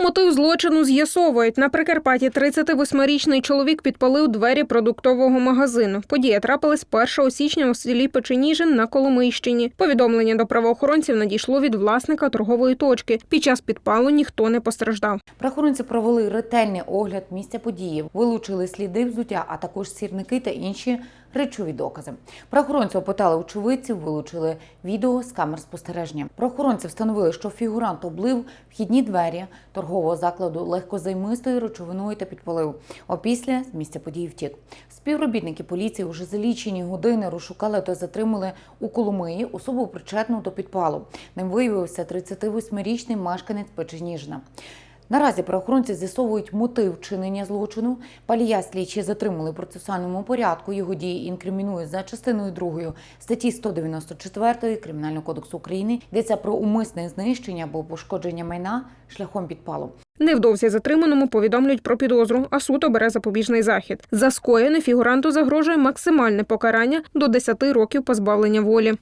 Мотив злочину з'ясовують. На Прикарпатті 38-річний чоловік підпалив двері продуктового магазину. Подія трапилась 1 січня у селі Печеніжин на Коломийщині. Повідомлення до правоохоронців надійшло від власника торгової точки. Під час підпалу ніхто не постраждав. Правоохоронці провели ретельний огляд місця події, вилучили сліди взуття, а також сірники та інші речові докази. Правоохоронці опитали очевидців, вилучили відео з камер спостереження. Правоохоронці встановили, що фігурант облив вхідні двері торгового закладу легкозаймистою речовиною та підпалив. Опісля з місця події втік. Співробітники поліції уже за лічені години розшукали та затримали у Коломиї особу причетну до підпалу. Ним виявився 38-річний мешканець Печеніжна. Наразі правоохоронці з'ясовують мотив вчинення злочину. Палія слідчі затримали в процесуальному порядку. Його дії інкримінують за частиною 2 статті 194 Кримінального кодексу України. Йдеться про умисне знищення або пошкодження майна шляхом підпалу. Невдовзі затриманому повідомлять про підозру, а суд обере запобіжний захід. За скоєне фігуранту загрожує максимальне покарання до 10 років позбавлення волі.